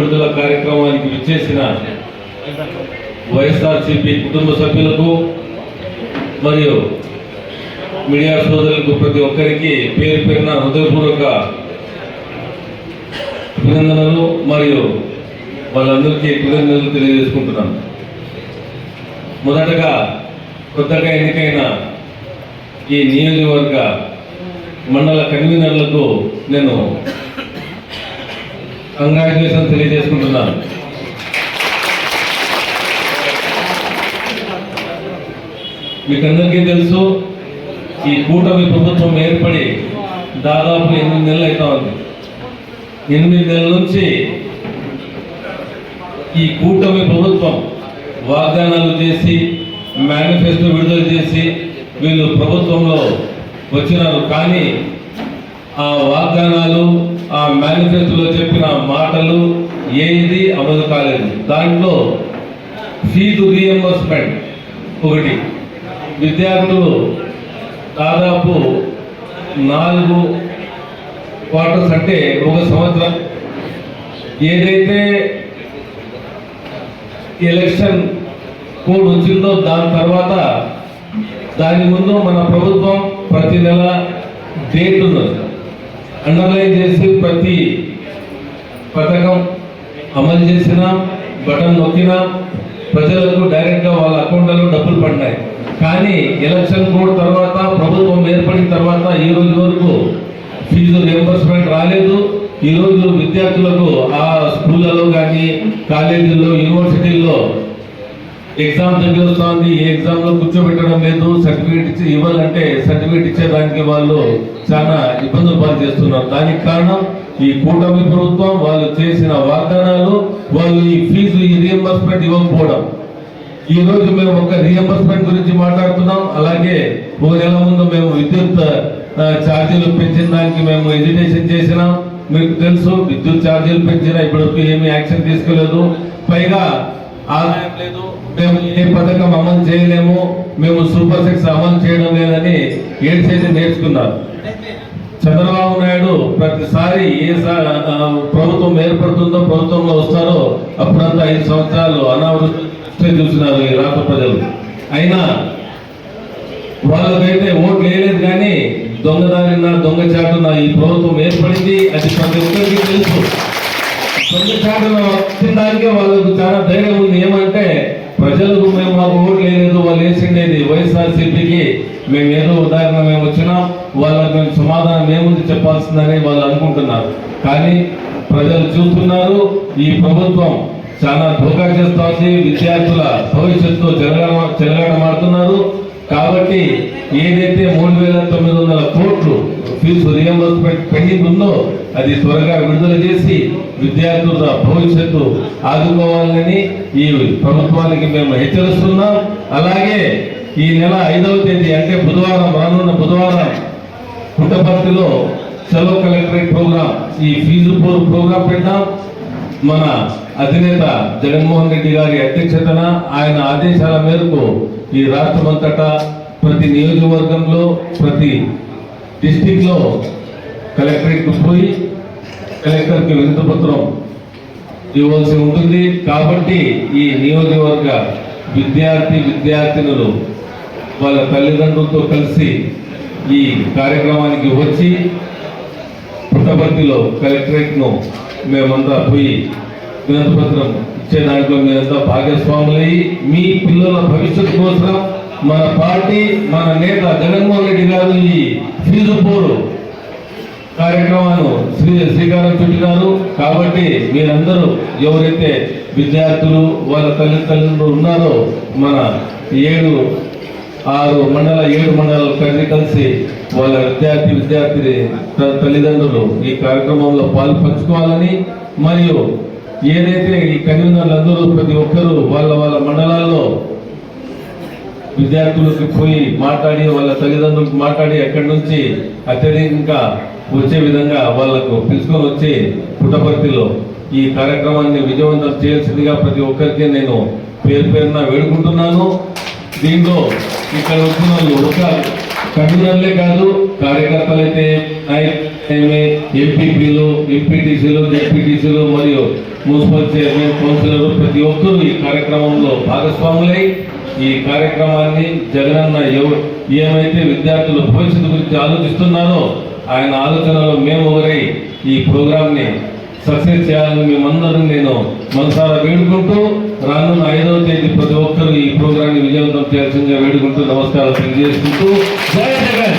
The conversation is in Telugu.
విడుదల కార్యక్రమానికి విచ్చేసిన వైఎస్ఆర్సీపీ కుటుంబ సభ్యులకు మరియు మీడియా సోదరులకు ప్రతి ఒక్కరికి పేరు పేరున హృదయపూర్వక అభినందనలు మరియు వాళ్ళందరికీ కృతజ్ఞతలు తెలియజేసుకుంటున్నాను. మొదటగా కొత్తగా ఎన్నికైన ఈ నియోజకవర్గ మండల కన్వీనర్లకు నేను కంగ్రాచులేషన్ తెలియజేసుకుంటున్నాను. మీకందరికీ తెలుసు ఈ కూటమి ప్రభుత్వం ఏర్పడి దాదాపు ఎనిమిది నెలలు అవుతా ఉంది. ఎనిమిది నెలల నుంచి ఈ కూటమి ప్రభుత్వం వాగ్దానాలు చేసి మేనిఫెస్టో విడుదల చేసి వీళ్ళు ప్రభుత్వంలో వచ్చినారు. కానీ ఆ వాగ్దానాలు ఆ మేనిఫెస్టోలో చెప్పిన మాటలు ఏది అమలు కాలేదు. దాంట్లో ఫీజు రీఎంబర్స్మెంట్ ఒకటి. విద్యార్థులు దాదాపు నాలుగు క్వార్టర్స్ అంటే ఒక సంవత్సరం. ఏదైతే ఎలక్షన్ కోడ్ వచ్చిందో దాని తర్వాత దాని ముందు మన ప్రభుత్వం ప్రతి నెల డేట్ ఉన్నది. అండర్లైన్ చేసి ప్రతి పథకం అమలు చేసిన బటన్ నొక్కినా ప్రజలకు డైరెక్ట్గా వాళ్ళ అకౌంట్లలో డబ్బులు పడినాయి. కానీ ఎలక్షన్ కోడ్ తర్వాత ప్రభుత్వం ఏర్పడిన తర్వాత ఈ రోజు వరకు ఫీజు రియంబర్స్మెంట్ రాలేదు. ఈ విద్యార్థులకు ఆ స్కూళ్ళలో కానీ కాలేజీల్లో యూనివర్సిటీల్లో ఎగ్జామ్ దగ్గర వస్తుంది ఏ ఎగ్జామ్లో కూర్చోబెట్టడం లేదు సర్టిఫికేట్ ఇచ్చి ఇవ్వాలంటే సర్టిఫికేట్ ఇచ్చేదానికి వాళ్ళు చాలా ఇబ్బందులు పాలు చేస్తున్నారు దానికి కారణం ఈ కూటమి ప్రభుత్వం వాళ్ళు చేసిన వాగ్దానాలు వాళ్ళు ఈ ఫీజు ఈ రియంబర్స్మెంట్ ఇవ్వకపోవడం. ఈ రోజు మేము ఒక రియంబర్స్మెంట్ గురించి మాట్లాడుతున్నాం. అలాగే ఒక నెల ముందు మేము విద్యుత్ ఛార్జీలు పెంచిన దానికి మేము ఎడ్యుటేషన్ చేసినాం. మీకు తెలుసు విద్యుత్ ఛార్జీలు పెంచినా ఇప్పటివరకు ఏమీ యాక్షన్ తీసుకోలేదు. పైగా ఆదాయం లేదు మేము ఏ పథకం అమలు చేయలేము మేము సూపర్ సిక్స్ అమలు చేయడం లేదని ఏడ్చేసి నేర్చుకున్నారు. చంద్రబాబు నాయుడు ప్రతిసారి ఏ ప్రభుత్వం ఏర్పడుతుందో ప్రభుత్వంలో వస్తారో అప్పుడంతా ఐదు సంవత్సరాలు అనావృష్టి చూసినారు ఈ రాష్ట్ర ప్రజలు. అయినా వాళ్ళకైతే ఓట్లు వేయలేదు కానీ దొంగదారిన దొంగ చాటున ఈ ప్రభుత్వం ఏర్పడింది అది ప్రతి ఒక్కరికి తెలుసు. దొంగ చాటున వచ్చిన దానికే వాళ్ళకు చాలా ధైర్యం ఉంది. ఏమంటే ప్రజలకు మేము మాకు ఓట్లు లేదు వాళ్ళు వేసిండేది వైఎస్ఆర్సీపీకి. మేము ఏదో ఉదాహరణ మేము వచ్చినాం వాళ్ళకి మేము సమాధానం ఏముంది చెప్పాల్సిందని వాళ్ళు అనుకుంటున్నారు. కానీ ప్రజలు చూస్తున్నారు ఈ ప్రభుత్వం చాలా ధోకా చేస్తోంది విద్యార్థుల భవిష్యత్తు చెలగడ చెలగాటమాడుతున్నారు కాబట్టి ఏదైతే మూడు వేల తొమ్మిది వందల కోట్లు ఫీజు రియంబర్స్మెంట్ పెండింగ్ ఉందో అది త్వరగా విడుదల చేసి విద్యార్థుల భవిష్యత్తు ఆదుకోవాలని ఈ ప్రభుత్వానికి మేము హెచ్చరిస్తున్నాం. అలాగే ఈ నెల ఐదవ తేదీ అంటే బుధవారం రానున్న బుధవారం పుట్టపర్తిలో సెలవు కలెక్టరేట్ ప్రోగ్రాం ఈ ఫీజు ప్రోగ్రాం పెట్టాం మన అధినేత జగన్మోహన్ రెడ్డి గారి అధ్యక్షతన ఆయన ఆదేశాల మేరకు ఈ రాష్ట్రమంతటా ప్రతి నియోజకవర్గంలో ప్రతి డిస్టిక్లో కలెక్టరేట్కు కలెక్టరేట్ పోయి కలెక్టర్కి ఇవ్వాల్సి ఉంటుంది. కాబట్టి ఈ నియోజకవర్గ విద్యార్థి విద్యార్థినులు వాళ్ళ తల్లిదండ్రులతో కలిసి ఈ కార్యక్రమానికి వచ్చి పుట్టపర్తిలో కలెక్టరేట్ను మేమంతా పోయి వినతిపత్రం ఇచ్చే దాంట్లో మీరంతా భాగస్వాములయ్యి మీ పిల్లల భవిష్యత్తు కోసం మన పార్టీ మన నేత జగన్మోహన్ రెడ్డి గారు ఈ ఫీజు పోరు కార్యక్రమాలు శ్రీ శ్రీకారం చుట్టినారు. కాబట్టి మీరందరూ ఎవరైతే విద్యార్థులు వాళ్ళ తల్లిదండ్రులు ఉన్నారో మన ఏడు ఆరు మండల ఏడు మండలాలు కలిసి కలిసి వాళ్ళ విద్యార్థి విద్యార్థిని త- తల్లిదండ్రులు ఈ కార్యక్రమంలో పాలు పంచుకోవాలని మరియు ఏదైతే ఈ కన్వీనర్లందరూ ప్రతి ఒక్కరూ వాళ్ళ వాళ్ళ మండలాల్లో విద్యార్థులకు పోయి మాట్లాడి వాళ్ళ తల్లిదండ్రులకు మాట్లాడి అక్కడి నుంచి అత్యధికంగా వచ్చే విధంగా వాళ్ళకు పిలుచుకొని వచ్చి పుట్టపర్తిలో ఈ కార్యక్రమాన్ని విజయవంతం చేయాల్సిందిగా ప్రతి ఒక్కరికి నేను పేరు పేరున వేడుకుంటున్నాను. దీంట్లో ఇక్కడ వచ్చిన వాళ్ళు ఒక కన్వీనర్లే కాదు కార్యకర్తలైతే ఎంపీపీలు ఎంపీటీసీలు జెడ్పీటీసీలు మరియు మున్సిపల్ చైర్మన్ కౌన్సిలర్ ప్రతి ఒక్కరూ ఈ కార్యక్రమంలో భాగస్వాములై ఈ కార్యక్రమాన్ని జగనన్న ఎవ- ఏమైతే విద్యార్థులు భవిష్యత్తు గురించి ఆలోచిస్తున్నారో ఆయన ఆలోచనలో మేము ఒకరై ఈ ప్రోగ్రామ్ని సక్సెస్ చేయాలని మేమందరం నేను మనసారా వేడుకుంటూ రానున్న ఐదవ తేదీ ప్రతి ఒక్కరూ ఈ ప్రోగ్రాన్ని విజయవంతం చేయాల్సిందిగా వేడుకుంటూ నమస్కారాలు తెలియజేసుకుంటూ జై జగన్!